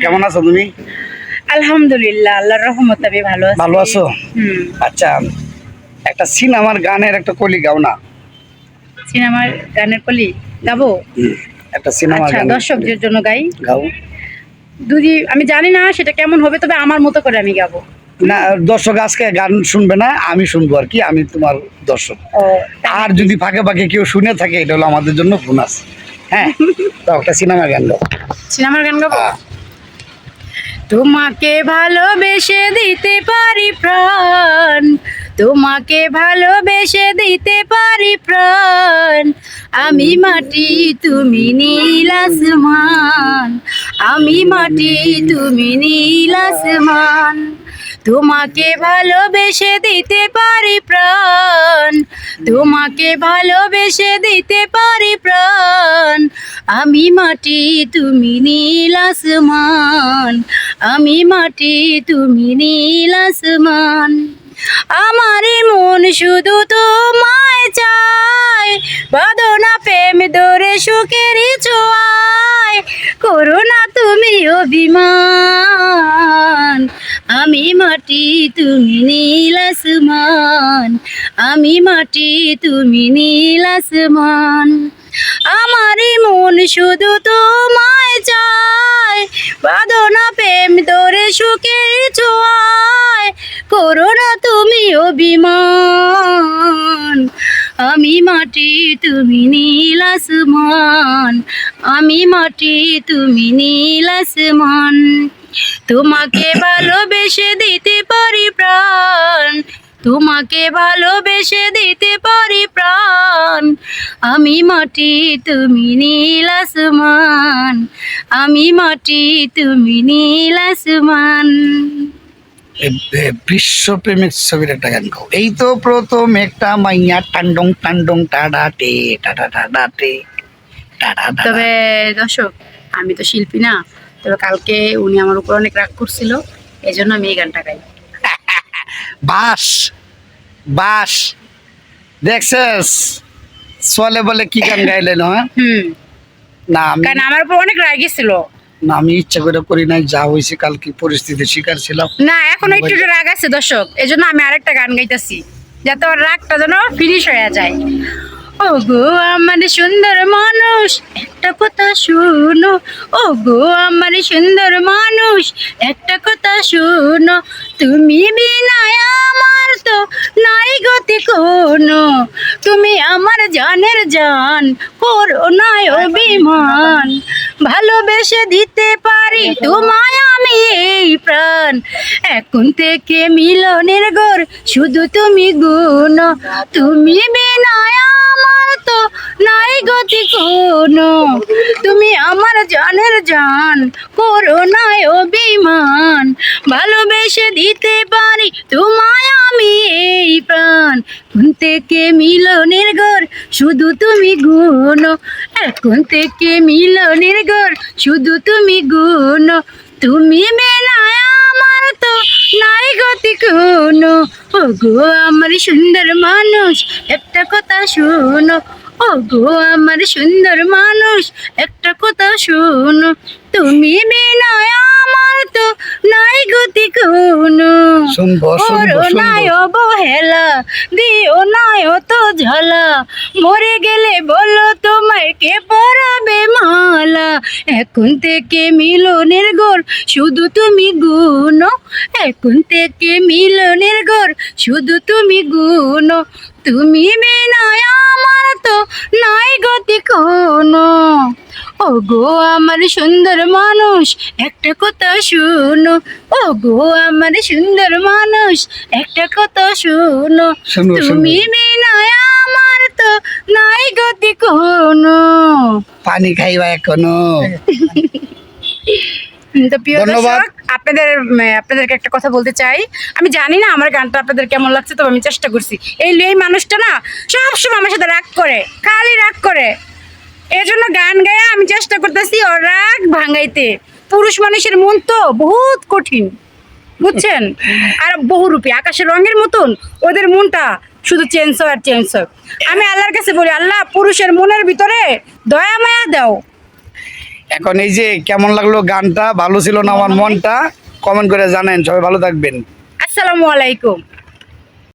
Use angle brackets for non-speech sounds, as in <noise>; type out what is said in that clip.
কেমন আছো তুমি? আলহামদুলিল্লাহ আল্লাহর রহমতে আমি ভালো আছি। ভালো আছো? হুম। আচ্ছা একটা সিনেমার গানের একটা কলি গাও না? সিনেমার গানের কলি গাবো? একটা সিনেমার আচ্ছা গান দর্শকদের জন্য গাই। গাও। যদি আমি জানি না সেটা কেমন হবে তবে আমার মতো করে আমি গাবো। না দর্শক আজকে গান শুনবে না আমি শুনব আর কি আমি তোমার দর্শক। আর যদি ফাঁকে ফাঁকে কেউ শুনে থাকে এটা হলো আমাদের জন্য বোনাস। হ্যাঁ <laughs> তো একটা সিনেমার গান গাও। সিনেমার গান গাবো? তোমাকে ভালোবেসে দিতে পারি প্রাণ। তোমাকে ভালোবেসে দিতে পারি প্রাণ। আমি মাটি, তুমি নীল আমি মাটি, তুমি নীল তোমাকে ভালোবেসে দিতে পারি প্রাণ। তোমাকে ভালোবেসে দিতে পারি প্রাণ। আমি মাটি, তুমি নীল আসমান। আমি মাটি, তুমি নীল আসমান। আমার মন শুধু তোমায় চায়। বাদনা প্রেম দরে সুখেরই ছোঁয়ায়। করো না তুমি অভিমান। আমি মাটি, তুমি নীল আমি মাটি, তুমি নীল আমারই মন শুধু তোমায় চায়। বাদনা প্রেম দরে সুখের ছোঁয়ায়। করো না তুমি অভিমান। আমি মাটি, তুমি নীল আসমান। আমি মাটি, তুমি নীল তোমাকে ভালোবেসে দিতে পারি প্রাণ। তোমাকে ভালোবেসে দিতে পারি প্রাণ। আমি মাটি তুমি নীল আসমান। আমি মাটি তুমি নীল আসমান। বিশ্বপ্রেমিক ছবির একটা গান গাও। এই তো প্রথম একটা মাইয়া টান্ডং টান্ডং টাডাটে টাটা টাডাটে টাডা টাডা তবে দর্শক আমি তো শিল্পী না। তবে কালকে উনি আমার উপর অনেক রাগ করছিল এই জন্য আমি এই গানটা গাই। বাস বাস। দেখছিস? চলে বলে কি গান গাইলেন হ্যাঁ না কারণ আমার উপর অনেক রাগ গেছিল না আমি ইচ্ছা করে করি নাই যা হয়েছে কালকে পরিস্থিতির শিকার ছিলাম। না এখন একটু একটু রাগ আছে দর্শক এই জন্য আমি আরেকটা গান গাইতেছি যাতে ওর রাগটা যেন ফিনিশ হয়ে যায়। ও গো আমার সুন্দর মানুষ, একটা কথা শুনো। ও গো আমার সুন্দর মানুষ, একটা কথা শুনো। তুমি বিনায় আমার তো নাই গতি কোনো। তুমি আমার জানের জান করো নাই অভিমান। ভালোবেসে দিতে পারি তোমায় আমি এই প্রাণ। এখন থেকে মিলনের গর শুধু তুমি গুণ। তুমি বিনায় আমার তো নাই গতি কোনো। তুমি আমার জানের জান, করো নাই অভিমান। ভালোবেসে দিতে পারি তোমায় আমি এই প্রাণ। এখন থেকে মিলনের ঘর, শুধু তুমি গুণ। এখন থেকে মিলনের ঘর, শুধু তুমি গুণ। তুমি বেলায় আমার তো নাই গতি কোনো। ও গো আমার সুন্দর মানুষ একটা কথা শোনো। ও গো আমার সুন্দর মানুষ একটা কথা শোনো তুমি বিনয় আমার তো নাই গতি কোনো। করো নাই অবহেলা দিও নাই অত ঝালা। মরে গেলে বলো তোমায় কে পরাবে মালা। এখন থেকে মিলনের ঘর শুধু তুমি গুণ এখন থেকে মিলনের ঘর শুধু তুমি গুণ তুমি বিনয় নাই গতি কোনো। ও গো আমার সুন্দর মানুষ একটা কথা শুনো। ও গো আমার সুন্দর মানুষ একটা কথা শুনো। তুমি বিনয় আমার তো নাই গতি কোনো। পানি খাইবা এখনও? <laughs> তো প্রিয় দর্শক আপনাদের আপনাদেরকে একটা কথা বলতে চাই। আমি জানি না আমার গানটা আপনাদের কেমন লাগছে তবে আমি চেষ্টা করছি। এই এই মানুষটা না সবসময় আমার সাথে রাগ করে খালি রাগ করে। এই জন্য গান গায়ে আমি চেষ্টা করতেছি ওর রাগ ভাঙাইতে। পুরুষ মানুষের মন তো বহুত কঠিন বুঝছেন? <laughs> আর বহুরূপী আকাশের রঙের মতন ওদের মনটা শুধু চেঞ্জ হয় আর চেঞ্জ হয়। আমি আল্লাহর কাছে বলি আল্লাহ পুরুষের মনের ভিতরে দয়া মায়া দাও। এখন এই যে কেমন লাগল গানটা? ভালো ছিল না আমার মনটা? কমেন্ট করে জানেন সবাই ভালো থাকবেন। আসসালামু আলাইকুম।